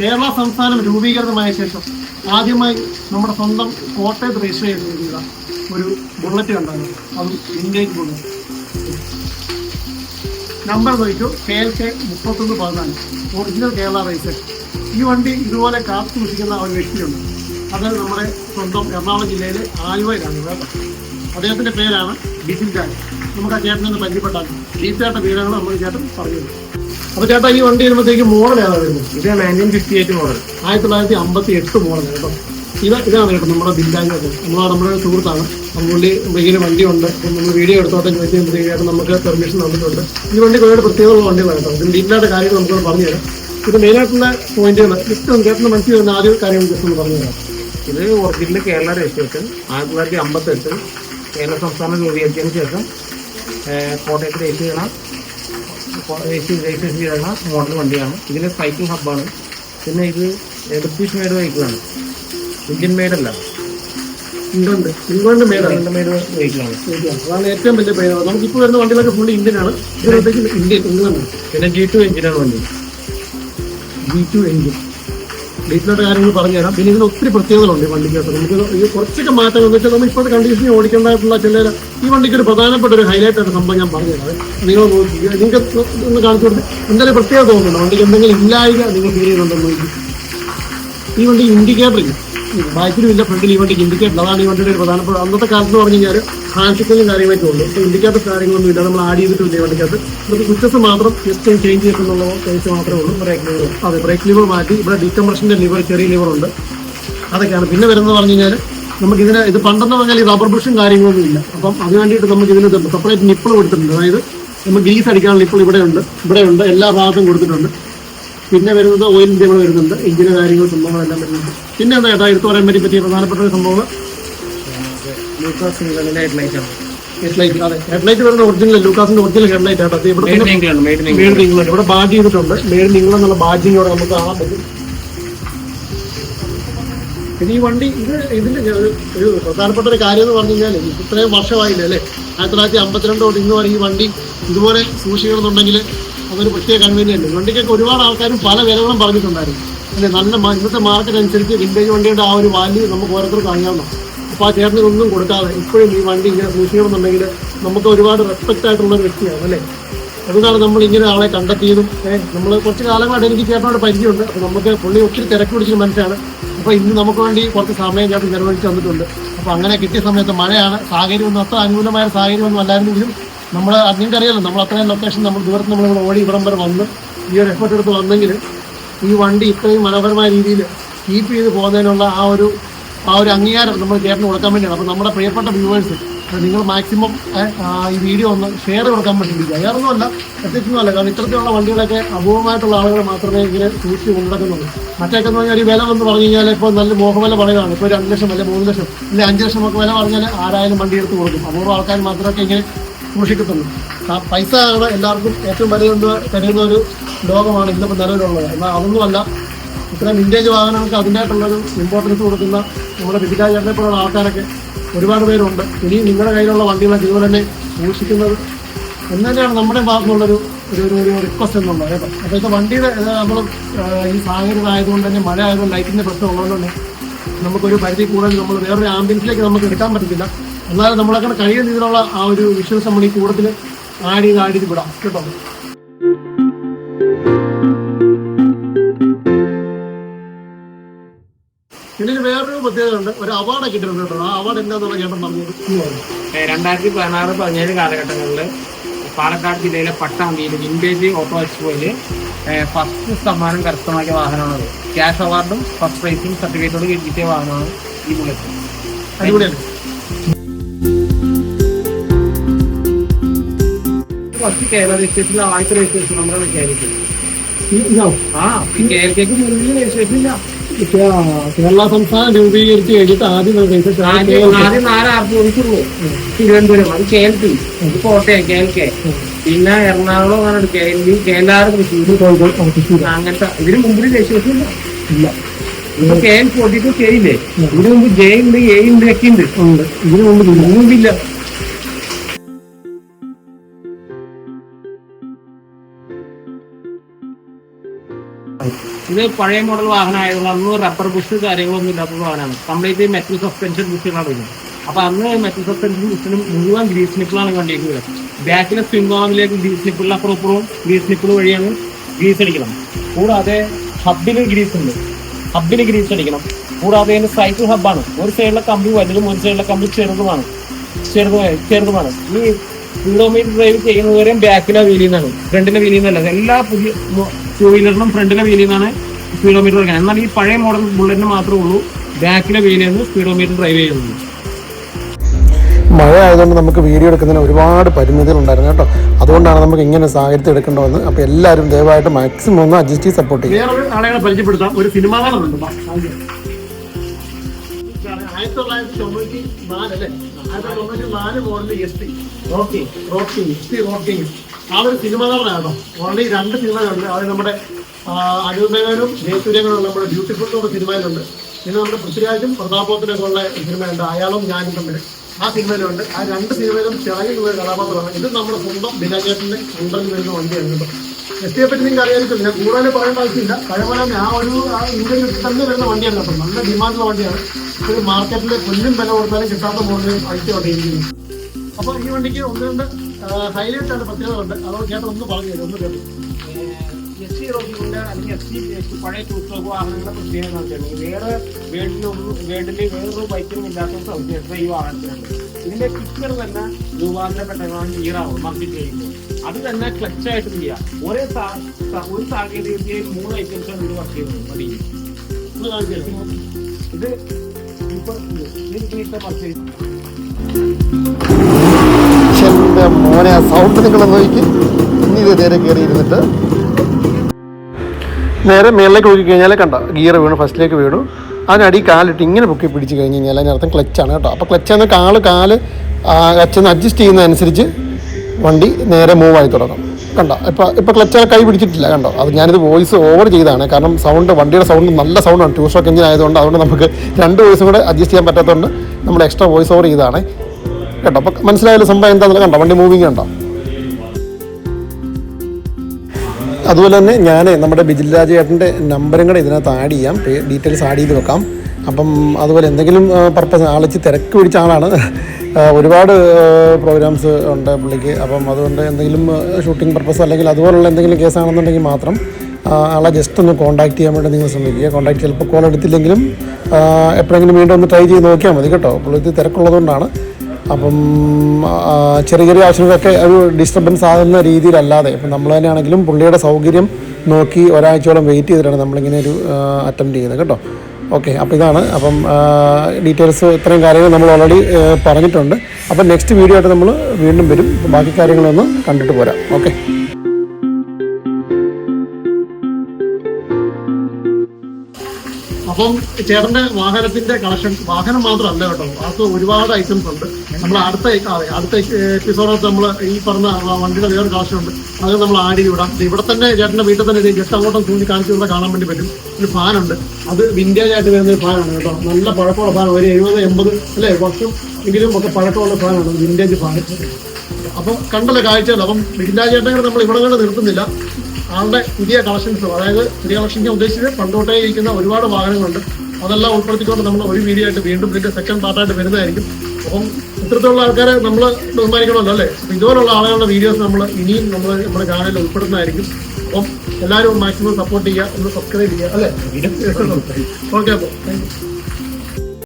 കേരള സംസ്ഥാനം രൂപീകൃതമായ ശേഷം ആദ്യമായി നമ്മുടെ സ്വന്തം കോട്ടയത്ത് രജിസ്റ്റർ ചെയ്തിരിക്കുന്ന ഒരു ബുള്ളറ്റ് കണ്ടാണ്. അതും ഇന്ത്യയിൽ ബുള്ളറ്റ് നമ്പർ നോക്കൂ കെ എൽ കെ മുപ്പത്തൊന്ന് പതിനാല്. ഒറിജിനൽ കേരള രജിസ്ട്രേഷൻ ഈ വണ്ടി ഇതുപോലെ കാത്തു സൂക്ഷിക്കുന്ന ഒരു വ്യക്തിയുണ്ട്. അത് നമ്മുടെ സ്വന്തം എറണാകുളം ജില്ലയിലെ ആലുവയിലാണ് കേട്ടോ അദ്ദേഹത്തിന്റെ പേരാണ് ബിജിൻ ജാൻ നമുക്ക് ആ ചേട്ടനെ പരിചയപ്പെട്ടാൽ. പരിചയപ്പെട്ടാൽ ചേട്ടൻ നമ്മൾ ചേട്ടൻ പറഞ്ഞു അപ്പൊ ചേട്ടാ ഈ വണ്ടി വരുമ്പോഴത്തേക്ക് മോഡൽ ഏതാണ് വരുന്നത്? ഇത് നയന്റീൻ ഫിഫ്റ്റി എയ്റ്റ് മോഡൽ ആയിരത്തി തൊള്ളായിരത്തി അമ്പത്തി എട്ട് മോഡൽ കേട്ടോ ഇത് ഇതാണ് കേട്ടോ നമ്മുടെ ബില്ലാങ്ക് നമ്മൾ നമ്മുടെ സുഹൃത്താണ്. പുള്ളി ഇങ്ങനെ വണ്ടിയുണ്ട്. അപ്പം നമ്മൾ വീഡിയോ എടുത്തോട്ടെ ചോദിച്ചു ചോദിക്കുമ്പോഴത്തേക്കും നമുക്ക് പെർമിഷൻ തന്നിട്ടുണ്ട്. ഈ വണ്ടി കുറേ പ്രത്യേകമുള്ള വണ്ടികളാണ് കേട്ടോ. ഇതിന്റെ ഡീറ്റെയിലായിട്ട് കാര്യങ്ങൾ നമുക്ക് പറഞ്ഞു തരാം. ഇത് മെയിനായിട്ടുള്ള പോയിന്റുകൾ ജസ്റ്റ് ചേട്ടന് മനസ്സിൽ വരുന്ന ആദ്യ കാര്യം ജസ്റ്റ് ഒന്ന് പറഞ്ഞു തരാം. ഇത് ഒറിജിനൽ കേരള രജിസ്ട്രേഷൻ ആയിരത്തി തൊള്ളായിരത്തി അമ്പത്തെട്ട് കേരള സംസ്ഥാനം രൂപീകരിച്ചതിന് ശേഷം കോട്ടയത്ത് രജിസ്റ്റർ ചെയ്യണ. രജിസ്ട്രേഷൻ ചെയ്യണ മോഡൽ വണ്ടിയാണ്. ഇതിന് സൈക്കിൾ ഹബ്ബാണ് പിന്നെ ഇത് ബ്രിട്ടീഷ് മെയ്ഡ് വെഹിക്കിളാണ് ഇന്ത്യൻ മെയ്ഡ് അല്ല. ഇംഗ്ലണ്ട് ഇംഗ്ലണ്ട് ഇന്ത്യൻ മെയ്ഡ് വെഹിക്കിളാണ് അതാണ് ഏറ്റവും വലിയ പ്രയോജനം. നമുക്കിപ്പോൾ വരുന്ന വണ്ടികളൊക്കെ ഫുള്ള് ഇന്ത്യനാണ് ഇതിനകത്തേക്ക് ഇന്ത്യൻ ഇംഗ്ലണ്ട് പിന്നെ ജി ടു എഞ്ചിനാണ് വണ്ടി. ജി ടു എഞ്ചിൻ ഡീറ്റെയിലായിട്ട് കാര്യങ്ങൾ പറഞ്ഞുതരാം. പിന്നെ ഇതിന് ഒത്തിരി പ്രത്യേകതകളുണ്ട് ഈ വണ്ടിക്കകത്ത് നമുക്ക് കുറച്ചൊക്കെ മാറ്റം എന്ന് വെച്ചാൽ നമ്മൾ ഇപ്പോഴത്തെ കണ്ടീഷനിൽ ഓടിക്കേണ്ടതായിട്ടുള്ള ചില ഈ വണ്ടിക്ക് ഒരു പ്രധാനപ്പെട്ട ഒരു ഹൈലൈറ്റ് ആയിട്ട് സംഭവം ഞാൻ പറഞ്ഞുതരാം. നിങ്ങൾ നിങ്ങൾക്ക് ഒന്ന് കാണിച്ചു കൊടുത്ത് എന്തായാലും പ്രത്യേകത തോന്നുന്നുണ്ടോ. വണ്ടിക്ക് എന്തെങ്കിലും ഇല്ലായ്മ നിങ്ങൾ ഫീൽ ചെയ്യുന്നുണ്ടോ ഈ വണ്ടി ഇൻഡിക്കേറ്റർ ഇല്ല? ബാക്കിലും ഇല്ല ഫ്രണ്ടിൽ ഈ വണ്ടിക്ക് ഇൻഡിക്കേറ്റർ അതാണ് ഈ വണ്ടിയുടെ ഒരു പ്രധാനപ്പെട്ട അന്നത്തെ കാലത്ത് പറഞ്ഞു കഴിഞ്ഞാൽ ഹാൻഡിക്കലും കാര്യങ്ങളൊക്കെ ഉള്ളൂ. ഇപ്പോൾ ഇൻഡിക്കേറ്റർ കാര്യങ്ങളൊന്നും ഇല്ല. നമ്മൾ ആഡ് ചെയ്തിട്ടില്ല ഈ വണ്ടിക്കകത്ത്. നമുക്ക് സ്വിച്ചസ് മാത്രം ജസ്റ്റ് ചേഞ്ച് ചെയ്തിട്ടുള്ള കേസ് മാത്രമേ ഉള്ളൂ. ബ്രേക്ക് ലിവർ അതെ ബ്രേക്ക് ലിവർ മാറ്റി. ഇവിടെ ഡീകംപ്രഷന്റെ ലിവർ ചെറിയ ലിവർ ഉണ്ട്. അതൊക്കെയാണ്. പിന്നെ വരുന്നത് പറഞ്ഞു കഴിഞ്ഞാൽ നമുക്ക് ഇതിന് ഇത് പണ്ടെന്ന് പറഞ്ഞാൽ ഈ റബ്ബർ ബ്രഷും കാര്യങ്ങളൊന്നും ഇല്ല. അപ്പം അതിന് വേണ്ടിയിട്ട് നമുക്ക് ഇതിന് സെപ്പറേറ്റ് നിപ്പിൾ കൊടുത്തിട്ടുണ്ട് അതായത് നമുക്ക് ഗ്രീസ് അടിക്കാനുള്ള നിപ്പിൾ ഇവിടെ ഉണ്ട്. ഇവിടെ ഉണ്ട്. എല്ലാ ഭാഗത്തും കൊടുത്തിട്ടുണ്ട്. പിന്നെ വരുന്നത് ഓയിൽ ഇന്ത്യകൾ വരുന്നുണ്ട്. എഞ്ചിന് കാര്യങ്ങൾ സംഭവങ്ങളെല്ലാം വരുന്നുണ്ട്. പിന്നെ എന്താ ഏതാ എടുത്തു പറയാൻ പറ്റി പറ്റിയ പ്രധാനപ്പെട്ട ഒരു സംഭവം? ഹെഡ്ലൈറ്റ് ആണ്. ഹെഡ്ലൈറ്റ് അതെ. ഹെഡ്ലൈറ്റ് വരുന്ന ഒറിജിനൽ ലൂക്കാസിന്റെ ഒറിജിനൽ ഹെഡ്ലൈറ്റ് ആട്ടോ. ഇവിടെ മേഡ് ഇംഗ്ലണ്ട് ഇവിടെ ബാജ് ചെയ്തിട്ടുണ്ട്. മേഡ് ഇംഗ്ലണ്ട് എന്നുള്ള ബാഡ്ജിങ് ഇവിടെ നമുക്ക് കാണാൻ പറ്റും. പിന്നെ ഈ വണ്ടി ഇത് ഇതിന്റെ ഒരു ഒരു പ്രധാനപ്പെട്ട ഒരു കാര്യം എന്ന് പറഞ്ഞു കഴിഞ്ഞാൽ ഇത്രയും വർഷമായില്ലേ അല്ലേ? ആയിരത്തി തൊള്ളായിരത്തി അമ്പത്തിരണ്ട് തൊട്ട് ഇന്ന് വരെ ഈ വണ്ടി ഇതുപോലെ സൂക്ഷിക്കണമെന്നുണ്ടെങ്കിൽ അതൊരു പ്രത്യേക കൺവീനിയന്റ് വണ്ടിക്കൊക്കെ ഒരുപാട് ആൾക്കാരും പല വിലകളും പറഞ്ഞിട്ടുണ്ടായിരുന്നു. അല്ലെ നല്ല ഇന്നത്തെ മാർക്കറ്റ് അനുസരിച്ച് വിന്റേജ് വണ്ടിയുടെ ആ ഒരു വാല്യൂ നമുക്ക് ഓരോരുത്തർക്കും അറിയാവുന്ന അപ്പോൾ ആ ചേട്ടന് ഒന്നും കൊടുക്കാതെ ഇപ്പോഴും ഈ വണ്ടി ഇങ്ങനെ സൂക്ഷിക്കണമെന്നുണ്ടെങ്കിൽ നമുക്ക് ഒരുപാട് റെസ്പെക്റ്റ് ആയിട്ടുള്ള ഒരു വ്യക്തിയാണ് അല്ലേ? അതുകൊണ്ടാണ് നമ്മൾ ഇങ്ങനെ ആളെ കണ്ടെത്തിയതും നമ്മൾ കുറച്ച് കാലമായിട്ട് എനിക്ക് ചേട്ടനോട് പരിചയമുണ്ട്. അപ്പോൾ നമുക്ക് പുള്ളി ഒത്തിരി തിരക്ക് പിടിച്ച മനുഷ്യനാണ്. അപ്പോൾ ഇന്ന് നമുക്ക് വേണ്ടി കുറച്ച് സമയം ചേട്ടൻ ചെലവഴിച്ച് തന്നിട്ടുണ്ട്. അപ്പോൾ അങ്ങനെ കിട്ടിയ സമയത്ത് മഴയാണ്. സാഹചര്യം ഒന്നും അത്ര അനുകൂലമായ സാഹചര്യം സാഹചര്യമൊന്നും അല്ലായിരുന്നെങ്കിലും നമ്മൾ നിങ്ങൾക്ക് അറിയാലോ നമ്മൾ അത്രയും ലൊക്കേഷൻ നമ്മൾ ദൂരത്ത് നമ്മൾ ഓടി ഇവിടം വരെ വന്ന് ഈ ഒരു എഫേർട്ട് എടുത്ത് വന്നെങ്കിൽ ഈ വണ്ടി ഇത്രയും മനോഹരമായ രീതിയിൽ കീപ്പ് ചെയ്ത് പോകുന്നതിനുള്ള ആ ഒരു ആ ഒരു അംഗീകാരം നമ്മൾ ചേട്ടന് കൊടുക്കാൻ വേണ്ടിയാണ്. അപ്പോൾ നമ്മുടെ പ്രിയപ്പെട്ട വ്യൂവേഴ്സ് നിങ്ങൾ മാക്സിമം ഈ വീഡിയോ ഒന്ന് ഷെയർ കൊടുക്കാൻ വേണ്ടി വേറൊന്നുമല്ല പ്രത്യേകിച്ചൊന്നുമല്ല കാരണം ഇത്തരത്തിലുള്ള വണ്ടികളൊക്കെ അപൂർവമായിട്ടുള്ള ആളുകൾ മാത്രമേ ഇങ്ങനെ സൂക്ഷിച്ച് കൊണ്ടുനടക്കുന്നുള്ളൂ. മറ്റൊക്കെ എന്ന് പറഞ്ഞാൽ ഒരു വില എന്ന് പറഞ്ഞു കഴിഞ്ഞാൽ ഇപ്പോൾ നല്ല മോഹവില പറയുകയാണ്. ഇപ്പോൾ ഒരു രണ്ട് ലക്ഷം അല്ലെങ്കിൽ മൂന്ന് ലക്ഷം ഇല്ല അഞ്ച് ലക്ഷം ഒക്കെ വില പറഞ്ഞാൽ ആരായാലും വണ്ടി എടുത്ത് കൊടുക്കും. അപൂർവ ആൾക്കാർ മാത്രമൊക്കെ ഇങ്ങനെ സൂക്ഷിക്കത്തുള്ളൂ. ആ പൈസ ആണ് എല്ലാവർക്കും ഏറ്റവും വിലയൊന്ന് തരുന്ന ഒരു ലോകമാണ് ഇന്നിപ്പോൾ നിലവിലുള്ളത്. എന്നാൽ അതൊന്നുമല്ല ഇത്രയും വിന്റേജ് വാഹനങ്ങൾക്ക് അതിന്റെതായിട്ടുള്ളൊരു ഇമ്പോർട്ടൻസ് കൊടുക്കുന്ന നമ്മുടെ വിധിരാജ് പോലുള്ള ആൾക്കാരൊക്കെ ഒരുപാട് പേരുണ്ട്. ഇനി നിങ്ങളുടെ കയ്യിലുള്ള വണ്ടികളൊക്കെ ഇതുപോലെ തന്നെ സൂക്ഷിക്കുന്നത് എന്ന് തന്നെയാണ് നമ്മുടെ ഭാഗത്തുള്ളൊരു ഒരു ഒരു ഒരു റിക്വസ്റ്റ് എന്നുള്ളത്. കേട്ടോ അപ്പോൾ ഇപ്പോൾ വണ്ടിയുടെ നമ്മൾ ഈ സാഹചര്യം ആയതുകൊണ്ട് തന്നെ മഴ ആയതുകൊണ്ട് ലൈറ്റിന്റെ പ്രശ്നം ഉള്ളതുകൊണ്ട് തന്നെ നമുക്കൊരു പരിധി കൂടുതൽ നമ്മൾ വേറൊരു ആംബുലൻസിലേക്ക് നമുക്ക് എടുക്കാൻ പറ്റത്തില്ല. എന്നാലും നമ്മളങ്ങനെ കഴിയുന്ന രീതിയിലുള്ള ആ ഒരു വിഷ്വൽസ് നമ്മൾ ഈ കൂടത്തിൽ ആഡ് ചെയ്ത് ആഡ് ചെയ്ത് വിടാം. കേട്ടോ? ഇതിന് വേറൊരു പ്രത്യേകത ഉണ്ട്. ഒരു അവാർഡ് കിട്ടിയിട്ടുണ്ട് കേട്ടോ. ആ അവാർഡ് എന്താണെന്നുള്ള ചേട്ടൻ പറഞ്ഞത് രണ്ടായിരത്തി പതിനാറ് പതിനേഴ് കാലഘട്ടങ്ങളിൽ പാലക്കാട് ജില്ലയിലെ പട്ടാമ്പിയിൽ വിന്റേജ് ഓട്ടോ എക്സ്പോയിൽ ഫസ്റ്റ് സമ്മാനം കരസ്ഥമാക്കിയ വാഹനമാണത്. ക്യാഷ് അവാർഡും ഫസ്റ്റ് പ്രൈസും സർട്ടിഫിക്കറ്റോട് കിട്ടിയ വാഹനമാണ് ഈ ബുള്ളറ്റ് അടിപൊളിയല്ലേ? ഫസ്റ്റ് കേരള രജിസ്ട്രേഷനിൽ ആദ്യത്തെ രജിസ്ട്രേഷൻ ഈ- ഇതാണോ ആ ഈ കേരളത്തേക്ക് മുന്നിൽ രജിസ്ട്രേഷൻ ഇല്ല. കേ- കേരള സംസ്ഥാനം രൂപീകരിച്ച് കഴിഞ്ഞിട്ട് ആദ്യം ആദ്യം നാല് ആർപ്പ് ഓടിച്ചുള്ളൂ തിരുവനന്തപുരം അത് കെ എൽ പി ഇത് കോട്ടയം കെ എൽ കെ പിന്നെ എറണാകുളം അങ്ങനെ കെ എൽ തൃശ്ശൂർ. അങ്ങനത്തെ ഇതിന് മുമ്പിൽ രജിസ്ട്രേഷൻ ഇല്ല. ഇല്ല. ഇപ്പൊ K L forty two K ഇല്ലേ? ഇതിന് മുമ്പ് ജെ ഉണ്ട് എ ഉണ്ട് ഒക്കെ ഉണ്ട്. ഉണ്ട്. ഇതിനു മുമ്പ് മുമ്പില്ല ഇത് പഴയ മോഡൽ വാഹനം ആയതുകൊണ്ട് അന്ന് റബ്ബർ ബുഷ് കാര്യങ്ങളൊന്നും ഇല്ലാത്ത വാഹനമാണ്. കംപ്ലീറ്റ് മെറ്റൽ സസ്പെൻഷൻ ബുഷുകളാണ് വരുന്നത്. അപ്പൊ അന്ന് മെറ്റൽ സസ്പെൻഷൻ ബുഷിനും മുഴുവൻ ഗ്രീസ് നിപ്പിളാണ് വരുന്നത് ബാക്കിലെ സ്വിംഗ് ആമിലേക്ക് ഗ്രീസ് നിപ്പിളിൽ അപ്പുറം ഇപ്പുറവും ഗ്രീസ് നിപ്പിൾ വഴിയാണ് ഗ്രീസ് അടിക്കണം. കൂടാതെ ഹബിന് ഗ്രീസ് ഉണ്ട്. ഹബിന് ഗ്രീസ് അടിക്കണം. കൂടാതെ അതിന് സൈക്കിൾ ഹബ്ബാണ് ഒരു സൈഡിലെ കമ്പി വലുതും ഒരു സൈഡിലെ കമ്പി ചെറുതുമാണ്. ചെറുത് ചെറുതുമാണ്. ഈ കിലോമീറ്റർ ഡ്രൈവ് ചെയ്യുന്നവരെയും ബാക്കിലെ വീലിൽ നിന്നാണ്. ഫ്രണ്ടിലെ എല്ലാ പുതിയ ടൂ വീലറിനും ഫ്രണ്ടിലെ വീലിൽ നിന്നാണ് സ്പീഡോമീറ്റർ എടുക്കുന്നത് എന്നാൽ ഈ പഴയ മോഡൽ ബുള്ളറ്റിന് മാത്രമേ ഉള്ളൂ. ബാക്കിലെ വീലിൽ നിന്ന് സ്പീഡോമീറ്റർ ഡ്രൈവ് ചെയ്യുന്നത്. മഴ ആയതുകൊണ്ട് നമുക്ക് വീഡിയോ എടുക്കുന്നതിന് ഒരുപാട് പരിമിതികൾ ഉണ്ടായിരുന്നു കേട്ടോ. അതുകൊണ്ടാണ് നമുക്ക് ഇങ്ങനെ സാഹചര്യത്തിൽ എടുക്കേണ്ടതെന്ന്. അപ്പൊ അപ്പോൾ എല്ലാവരും ദയവായിട്ട് മാക്സിമം ഒന്ന് അഡ്ജസ്റ്റ് ചെയ്ത് സപ്പോർട്ട് ചെയ്യും വേറൊരു ആളെ പരിചയപ്പെടുത്താം. ഒരു സിനിമാ ആയിരത്തി തൊള്ളായിരത്തി തൊണ്ണൂറ്റി നാല് അല്ലേ? ആയിരത്തി തൊള്ളായിരത്തി നാല് model S T rocking Rocky S T Rocky ആളൊരു സിനിമ കേട്ടോ ഓൾറെഡി രണ്ട് സിനിമകളുണ്ട്. അത് നമ്മുടെ അനുമേനും ജയസൂര്യങ്ങളും നമ്മുടെ ബ്യൂട്ടിഫുൾ സിനിമയിലുണ്ട്. പിന്നെ നമ്മുടെ പൃഥ്വിരാജും പ്രതാപോത്തിനൊക്കെ ഉള്ള സിനിമയുണ്ട്. അയാളും ഞാനും തമ്മിൽ. ആ സിനിമയിലുണ്ട്. ആ രണ്ട് സിനിമയിലും തിളങ്ങി നിന്ന കഥാപാത്രമാണ്. ഇത് നമ്മുടെ സ്വന്തം ബിനാചേട്ടന്റെ സ്വന്തം വരുന്ന വണ്ടിയാണ് കേട്ടോ. എസ് ടിയെ പറ്റി നിങ്ങൾക്ക് അറിയാമായിരിക്കും ഞാൻ കൂടുതൽ പറയേണ്ട ആവശ്യമില്ല. തന്നെ ആ ഒരു ആ ഇന്ത്യയിൽ തന്നെ വരുന്ന വണ്ടിയാണ് കേട്ടോ. നല്ല ഡിമാൻഡുള്ള വണ്ടിയാണ്. ഒരു മാർക്കറ്റിൽ കൊല്ലും വില കൊടുത്താലും കിട്ടാത്ത മോഡലും ഐറ്റം കൊണ്ടിരിക്കുന്നത് അപ്പോൾ ഈ വണ്ടിക്ക് ഒന്ന് രണ്ട് ഹൈലൈറ്റ് ആണ് പ്രത്യേകത ഉണ്ട്. അതോ ചേട്ടൻ ഒന്ന് പറഞ്ഞു തരും ഒന്ന് കേട്ടു. എസ് സി റോഡിന്റെ അല്ലെങ്കിൽ എസ് സി പഴയ ടൂ സ്റ്റോക്ക് വാഹനങ്ങളുടെ പ്രത്യേകത വെച്ചിട്ടുണ്ടെങ്കിൽ വേറെ വേൾഡിലൊന്നും വേൾഡിൽ വേറൊരു ബൈക്കും ഇല്ലാത്ത സൗകര്യത്തെ ഈ വാഹനത്തിനുണ്ട്. ഇതിന്റെ പിക്ചർ തന്നെ രൂപാന്തരപ്പെട്ടതാണ് ഈറാവും മാർക്കറ്റ് ചെയ്യുന്നത് അത് തന്നെ ക്ലച്ച് ആയിട്ട് ചെയ്യാം. ഒരേ ഒരു സ- ഒരു സാങ്കേതികതയിൽ മൂന്ന് ഐറ്റംസ് ആണ് ഇത് വർക്ക് ചെയ്യുന്നത്. മതി. ഇത് ഇപ്പൊ ഇത് പർച്ചേസ് മോനെ ആ സൗണ്ട് നിങ്ങൾ നോക്കി. ഇനി നേരെ കയറിയിരുന്നിട്ട് നേരെ മേളിലേക്ക് നോക്കി കഴിഞ്ഞാൽ കണ്ട. ഗിയർ വീണു ഫസ്റ്റിലേക്ക് വീണു. അതിനടി കാലിട്ട് ഇങ്ങനെ പൊക്കി പിടിച്ച് കഴിഞ്ഞ് കഴിഞ്ഞാൽ അതിനർത്ഥം ക്ലച്ചാണ് കേട്ടോ. അപ്പോൾ ക്ലച്ച് എന്ന കാൽ കാൽ ക്ലച്ചെന്ന് അഡ്ജസ്റ്റ് ചെയ്യുന്നതനുസരിച്ച് വണ്ടി നേരെ മൂവ് ആയി തുടങ്ങും. കണ്ടോ ഇപ്പോൾ ഇപ്പോൾ ക്ലച്ച് കൈ പിടിച്ചിട്ടില്ല കണ്ടോ? അത് ഞാനിത് വോയിസ് ഓവർ ചെയ്താണ് കാരണം സൗണ്ട് വണ്ടിയുടെ സൗണ്ട് നല്ല സൗണ്ടാണ് ടൂ ഷോക്ക് എഞ്ചിൻ ആയതുകൊണ്ട് അതുകൊണ്ട് നമുക്ക് രണ്ട് വോയിസും കൂടെ അഡ്ജസ്റ്റ് ചെയ്യാൻ പറ്റാത്തതുകൊണ്ട് നമ്മൾ എക്സ്ട്രാ വോയിസ് ഓവർ ചെയ്താണ് കേട്ടോ അപ്പൊ മനസ്സിലായാലും സംഭവം എന്താണെന്ന് കണ്ടോ? വണ്ടി മൂവിങ് കണ്ടോ? അതുപോലെ തന്നെ ഞാൻ നമ്മുടെ ബിജിൽ രാജേട്ടന്റെ നമ്പറും കൂടെ ഇതിനകത്ത് ആഡ് ചെയ്യാം. ഡീറ്റെയിൽസ് ആഡ് ചെയ്ത് വെക്കാം. അപ്പം അതുപോലെ എന്തെങ്കിലും പർപ്പസ് ആളിച്ച് തിരക്ക് പിടിച്ച ആളാണ്. ഒരുപാട് പ്രോഗ്രാംസ് ഉണ്ട് പുള്ളിക്ക്. അപ്പം അതുകൊണ്ട് എന്തെങ്കിലും ഷൂട്ടിംഗ് പർപ്പസ് അല്ലെങ്കിൽ അതുപോലുള്ള എന്തെങ്കിലും കേസാണെന്നുണ്ടെങ്കിൽ മാത്രം ആളെ ജസ്റ്റ് ഒന്ന് കോൺടാക്ട് ചെയ്യാൻ വേണ്ടി നിങ്ങൾ ശ്രമിക്കുക. കോൺടാക്ട് ചിലപ്പോൾ കോൾ എടുത്തില്ലെങ്കിലും എപ്പോഴെങ്കിലും വീണ്ടും ഒന്ന് ട്രൈ ചെയ്ത് നോക്കിയാൽ മതി കേട്ടോ. പുള്ളിക്ക് തിരക്കുള്ളതുകൊണ്ടാണ്. അപ്പം ചെറിയ ചെറിയ ആവശ്യങ്ങൾക്കൊക്കെ ഒരു ഡിസ്റ്റർബൻസ് ആകുന്ന രീതിയിലല്ലാതെ. ഇപ്പം നമ്മൾ തന്നെയാണെങ്കിലും പുള്ളിയുടെ സൗകര്യം നോക്കി ഒരാഴ്ചയോളം വെയിറ്റ് ചെയ്തിട്ടാണ് നമ്മളിങ്ങനെ ഒരു അറ്റംപ്റ്റ് ചെയ്യുന്നത് കേട്ടോ. ഓക്കെ അപ്പോൾ ഇതാണ്. അപ്പം ഡീറ്റെയിൽസ് ഇത്രയും കാര്യങ്ങൾ നമ്മൾ ഓൾറെഡി പറഞ്ഞിട്ടുണ്ട്. അപ്പം നെക്സ്റ്റ് വീഡിയോ ആയിട്ട് നമ്മൾ വീണ്ടും വരും. ബാക്കി കാര്യങ്ങളൊന്ന് കണ്ടിട്ട് പോരാം. ഓക്കെ അപ്പം ചേട്ടന്റെ വാഹനത്തിന്റെ കളക്ഷൻ വാഹനം മാത്രമല്ല കേട്ടോ. അത് ഒരുപാട് ഐറ്റംസ് ഉണ്ട്. നമ്മൾ അടുത്ത അടുത്ത എപ്പിസോഡത്ത് നമ്മൾ ഈ പറഞ്ഞ വണ്ടിയുടെ വേറൊരു കളക്ഷൻ ഉണ്ട്. അത് നമ്മൾ ആഡ് ചെയ്ത് വിടാം ഇവിടെ തന്നെ ചേട്ടന്റെ വീട്ടിൽ തന്നെ ജസ്റ്റ് അങ്ങോട്ടും ചൂണ്ടി കാണിച്ചു ഇവിടെ കാണാൻ വേണ്ടി പറ്റും. ഒരു ഫാനുണ്ട് അത് വിന്റേജ് ആയിട്ട് വരുന്ന ഒരു ഫാനാണ് കേട്ടോ. നല്ല പഴക്കമുള്ള ഫാൻ ഒരു എഴുപത് എൺപത് അല്ലേ വർഷം എങ്കിലും ഒക്കെ പഴക്കമുള്ള ഫാനാണ് വിന്റേജ് ഫാൻ അപ്പം കണ്ടല്ലോ കാഴ്ചകൾ. അപ്പം വിന്റാജേട്ടൻ നമ്മൾ ഇവിടെ കൊണ്ട് നിർത്തുന്നില്ല. ആളുടെ പുതിയ കളക്ഷൻസ് അതായത് പുതിയ കളക്ഷൻ ഞാൻ ഉദ്ദേശിച്ചത് പണ്ടോട്ടേ ഇരിക്കുന്ന ഒരുപാട് വാഹനങ്ങളുണ്ട്. അതെല്ലാം ഉൾപ്പെടുത്തിക്കൊണ്ട് നമ്മൾ ഒരു വീഡിയോ ആയിട്ട് വീണ്ടും ഇതിന്റെ സെക്കൻഡ് പാർട്ടായിട്ട് വരുന്നതായിരിക്കും. അപ്പം ഇത്തരത്തിലുള്ള ആൾക്കാരെ നമ്മൾ ബഹുമാനിക്കണമല്ലോ അല്ലേ? ഇതുപോലുള്ള ആളുകളുടെ വീഡിയോസ് നമ്മൾ ഇനിയും നമ്മൾ നമ്മുടെ ചാനലിൽ ഉൾപ്പെടുന്നതായിരിക്കും. അപ്പം എല്ലാവരും മാക്സിമം സപ്പോർട്ട് ചെയ്യുക ഒന്ന് സബ്സ്ക്രൈബ് ചെയ്യുക അല്ലേ? ഓക്കെ അപ്പോൾ താങ്ക് യു